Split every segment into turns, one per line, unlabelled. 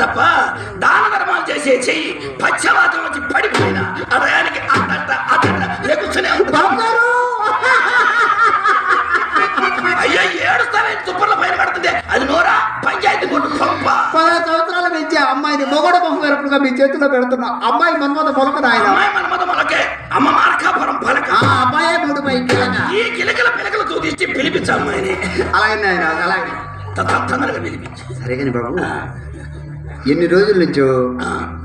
తప్ప దాన ధర్మాలు చేసే చెయ్యి పశ్చవాతం వచ్చి పడిపోయినా అదయానికి అట్ట అట్ట లేకునే
బాబుగారు
అయ్యా ఏడుస్తానే తుప్పర్ల పైన పడుతుంది. అది నోరా? పంచాయతీ కొట్టు పంప.
పదహారు సంవత్సరాలు పెంచే అమ్మాయిని మొగడ పంపు వెరపుగా మీ చేతిలో పెడుతున్నా. అమ్మాయి మన్మత పొలక నాయన
అమ్మాయి మన మద మనకే అమ్మ మార్కాపురం పలక.
ఆ అబ్బాయే మూడు పై కీలక
ఈ కిలకల పిలకలు తూదిచ్చి పిలిపించు అమ్మాయిని.
అలాగే నాయన అలాగే.
తొందరగా పిలిపించు
సరే కానీ బాబు ఎన్ని రోజుల నుంచో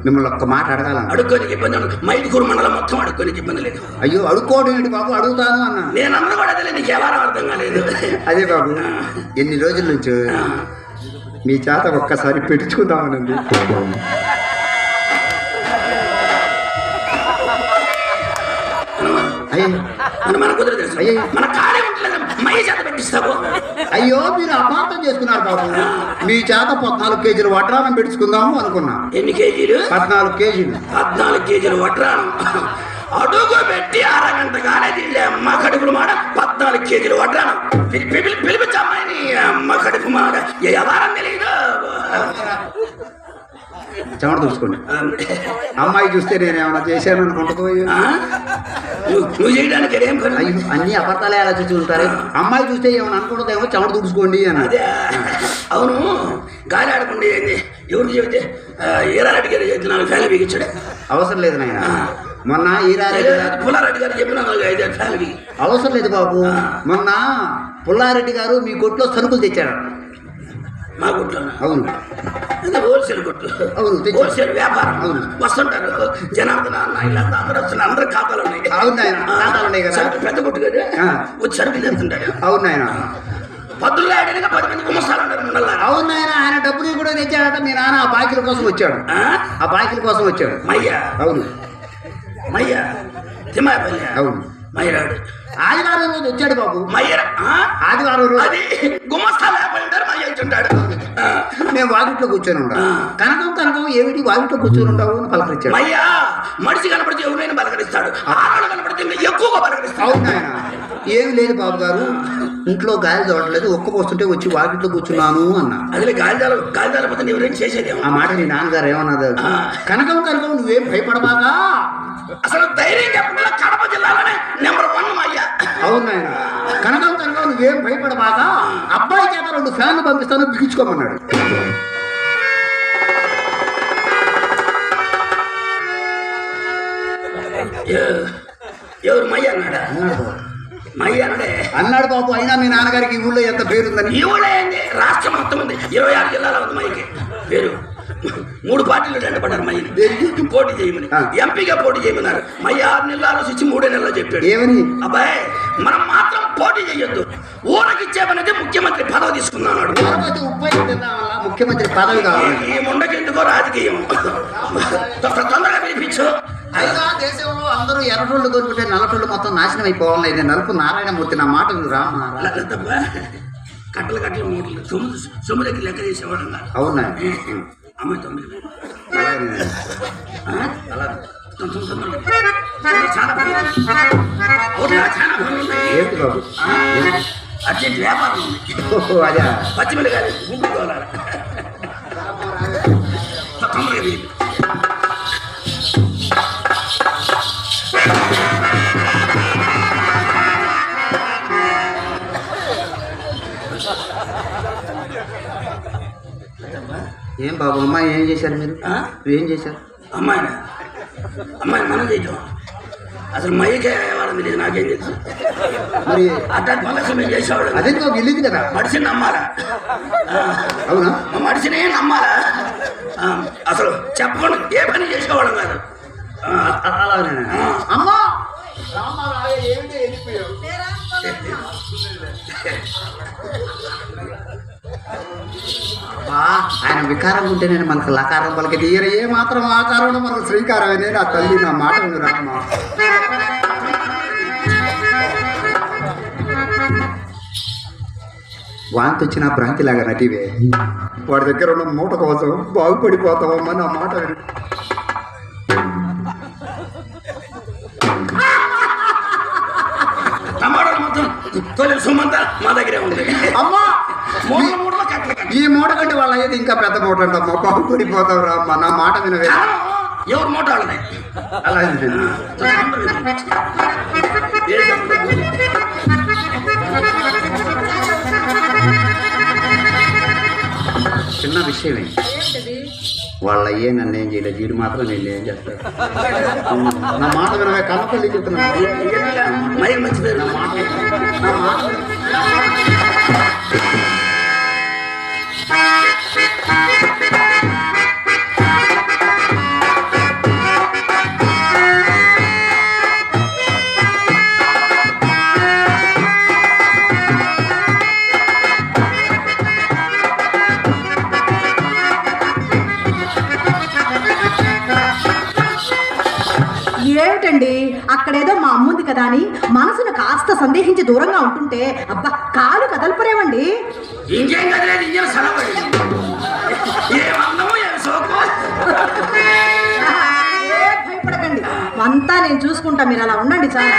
మిమ్మల్ని ఒక్క మాట అడగాలను
అడుక్కోనికి ఇబ్బంది మైదుకూరు మండలం మొత్తం అడుక్కోనికి ఇబ్బంది లేదు.
అయ్యో అడుక్కోవడం ఏంటి బాబు? అడుగుతాను అన్నా.
నేను అన్న కూడా అదే నీకు ఎవరో అర్థం కాలేదు?
అదే బాబు ఎన్ని రోజుల నుంచో మీ చేత ఒక్కసారి పెట్టుకుందామనండి.
మన మన
అయ్యో.
మన మయ్య చేత పెట్టిస్తావు.
అయ్యో మీరు అపార్థం చేసుకున్నారు బాబు. మీ చేత పద్నాలుగు కేజీలు వడ్రానం పెట్టుకుందాము అనుకున్నా.
ఎన్ని కేజీలు?
పద్నాలుగు కేజీలు.
పద్నాలుగు కేజీలు వడ్రాను అడుగు పెట్టి అరగంట కాలే తిండి అమ్మ కడుపులు మాడ పద్నాలుగు కేజీలు వడ్రాను పిలి- పిలి- పిలిపించు అమ్మాయిని అమ్మ కడుపు మాడ. ఎవరం తెలియదు
చెమట చూసుకోండి అమ్మాయి చూస్తే నేను ఏమైనా చేశాను అనుకుంటుందో
ఆ? నువ్వు చేయడానికి ఏం పని
అయ్యో అన్ని అబద్ధాలే అలా చూసి ఉంటారు. అమ్మాయి చూస్తే ఏమైనా అనుకుంటుందేమో చెమట తుడుచుకోండి అని
అదే. అవును. గాలి ఆడకుండా ఏంది ఎవరు చెబితే ఈరారెడ్డి గారు చెబితే నాలుగు ఫ్యాన్లు బిగించాడు.
అవసరం లేదు నాయన. మొన్న ఈరారెడ్డి
పుల్లారెడ్డి గారు చెప్పిన బిగి
అవసరం లేదు బాబు. మొన్న పుల్లారెడ్డి గారు మీ కొట్లో సరుకులు తెచ్చారు.
మా గుట్లో
అవును.
హోల్సేల్ కొట్టు
అవును.
హోల్సేల్ వ్యాపారం.
అవును.
వస్తుంటారు. జనార్దన అన్న అందరూ వస్తున్నారు అందరు ఖాతాలు ఉన్నాయి.
అవును నాయన ఖాతాలు ఉన్నాయి కదా.
పెద్ద కొట్టు కదా. వచ్చి సరుకులు తెస్తుంటాడు
అవును నాయన.
పద్దుల్లో ఆడినగా పది మంది ముండల్లా.
అవును నాయన ఆయన డబ్బులు కూడా తెచ్చాడట. మీ నాన్న ఆ బాకీల కోసం వచ్చాడు.
ఆ?
ఆ బాకీల కోసం వచ్చాడు.
మయ్య.
అవును.
మయ్య. తిమ్మాపల్లి
అవును.
మయ్యరాడు
ఆదివారం రోజు వచ్చాడు బాబు.
మయ్యర?
ఆదివారం రోజు.
అది గుమ్మస్తాలు లేకపోయి ఉంటారు మయ్య అంటుంటాడు ఆ.
నేను వాకిట్లో కూర్చొని ఉంటాను కనకం కనకం ఏమిటి వాకిట్లో కూర్చొని ఉంటావు అని పలకరించాడు.
మయ్య మనిషి కనపడితే ఎవరైనా పలకరిస్తాడు. ఆడవాళ్ళు కనపడితే ఎక్కువగా పలకరిస్తాడు.
ఏమి లేదు బాబు గారు. ఇంట్లో గాలి చూడట్లేదు ఒక్క పోస్తుంటే వచ్చి వాకిట్లో కూర్చున్నాను అన్నా.
అదిలే గాలిదాలు గాలిదాల పోతే ఎవరైనా చేసేదేమో.
ఆ మాట నీ నాన్నగారు ఏమన్నది
ఆ.
కనకం కనకం నువ్వేం భయపడబాగా
అసలు ధైర్యం చెప్పకుండా కడప జిల్లాలోనే నెంబర్ వన్ అయ్యా.
అవును కనకం కనకం నువ్వేం భయపడబాగా అబ్బాయి చేత రెండు ఫ్యాన్లు పంపిస్తాను బిగించుకోమన్నాడు.
ఎవరు మయ్య అన్నాడా. మయ్య అన్నాడే.
అన్నాడు బాబు అయినా మీ నాన్నగారికి ఈ ఊళ్ళో ఎంత పేరుందని?
ఈ ఊళ్ళో ఏంది? రాష్ట్రం మొత్తం ఉంది. ఇరవై ఆరు జిల్లాలో ఉంది మయ్యకి పేరు? మూడు పార్టీలు వెంటబడ్డారు మయ్యని పోటీ చేయమని. ఎంపీగా పోటీ చేయమన్నారు. మయ్య ఆరు నెలలు ఆలోచించి మూడే నెలలు చెప్పాడు.
ఏమని?
అబ్బాయి మనం మాత్రం పోటీ చేయొద్దు. ఊరకిచ్చేమనేది ముఖ్యమంత్రి పదవి తీసుకున్నాడు.
ముఖ్యమంత్రి పదవి కావాలి.
ఈ ముండకి ఎందుకో రాజకీయం తొందరగా పిలిపించు.
అయినా దేశంలో అందరూ ఎర్రటోళ్ళు కొనుక్కుంటే నల్లటోళ్ళు మొత్తం నాశనం అయిపోవాలి. నేను నలుపు నారాయణమూర్తి నా మాట రామ
కట్టలు కట్టలు మూటలు. సొమ్ము సొమ్ము దగ్గర లెక్క చేసేవాడు
అవునా?
అమ్మాయి తొమ్మిది
అలాగే
ఆ? తొమ్మిది తొమ్మిది. చాలా పనులు ఉన్నాయి. అవునా? చాలా పనులు ఉన్నాయి.
ఏంటి బాబు అదే. ఏం బాబు అమ్మాయి ఏం చేశారు మీరు? ఏం చేశారు?
అమ్మాయినా? అమ్మాయి మనం చేయటం అసలు మైకే వాళ్ళని తెలియదు నాకేం తెలుసు?
మరి
అట్లాంటి పనులు మేము చేసేవాడు
అదేంటో వెళ్ళింది కదా?
మనిషిని నమ్మాలా?
అవునా?
మా మనిషిని నమ్మాలా? అసలు చెప్పకుండా ఏ పని చేసేవాళ్ళం కాదు. ఆ,
అ- అలానే అమ్మా! రామారాయ ఏమిటి వెళ్ళిపోయావు? ఆయన వికారం ఉంటేనే మనకు లకారం పలికి తీయర ఏ మాత్రం ఆకారం మనకు శ్రీకారమే నా తల్లి నా మాట విను రామ. వాంతి వచ్చిన భ్రాంతిలాగా నటివే. వాడి దగ్గర ఉన్న మూట కోసం బాగుపడిపోతావమ్మా నా మాట విను.
టమాటాలు మొత్తం తొలి సొమ్మంతా మా దగ్గరే ఉంది.
అమ్మా! ఈ మూట కంటే వాళ్ళ అయ్యేది ఇంకా పెద్ద మూట అంటమ్మా బాబు పడిపోతావు నా మాట వినవే
ఎవరు మూట వాళ్ళది?
అలా ఏంటి? చిన్న విషయమే వాళ్ళ అయ్యే నన్ను ఏం చేయలేదు వీడు మాత్రం నేను ఏం చేస్తాడు నా మాట వినవే. కనపల్లి చెప్తున్నా.
మైక్ మంచి పేరు
నా మాట
Sous-titrage అక్కడేదో మా అమ్ముంది కదా అని మనసును కాస్త సందేహించి దూరంగా ఉంటుంటే అబ్బా కాలు కదలపరేవండి
ఇంకేం కదలేదు ఇంజన్
భయపడకండి. అంతా నేను చూసుకుంటా మీరు అలా ఉండండి చాలా.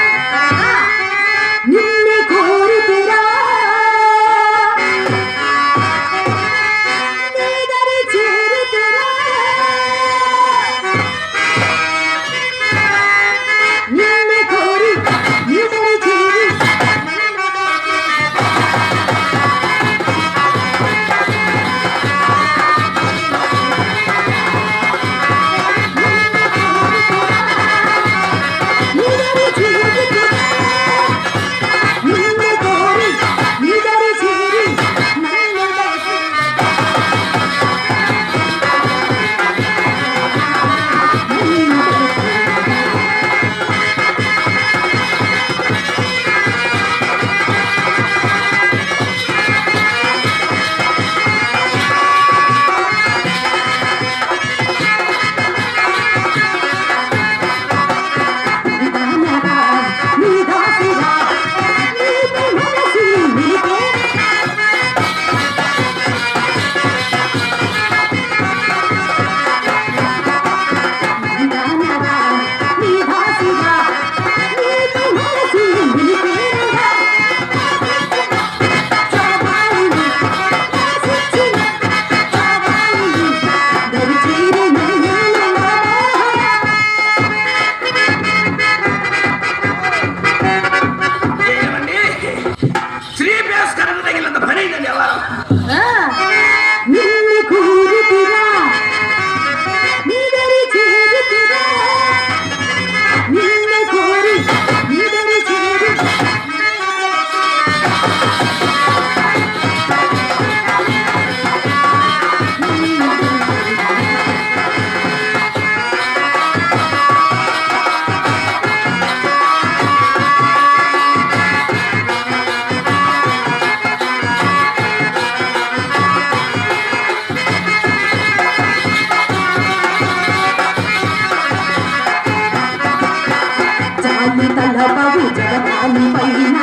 జాలి తలపవు జగదాని పైన.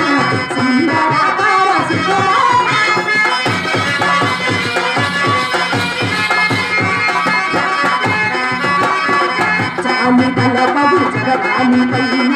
సుందరాకార శిఖరా జాలి తలపవు జగదాని పైన.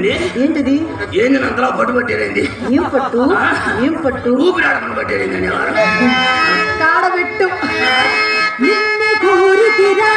చెప్పింది
ఏంటిది
ఏంది అంతలా పట్టు పట్టేరేంది
ఏం పట్టు ఏం పట్టు
ఊపిరాడమని పట్టేరేందండి కాడబెట్టు నిన్ను కోరుతిరా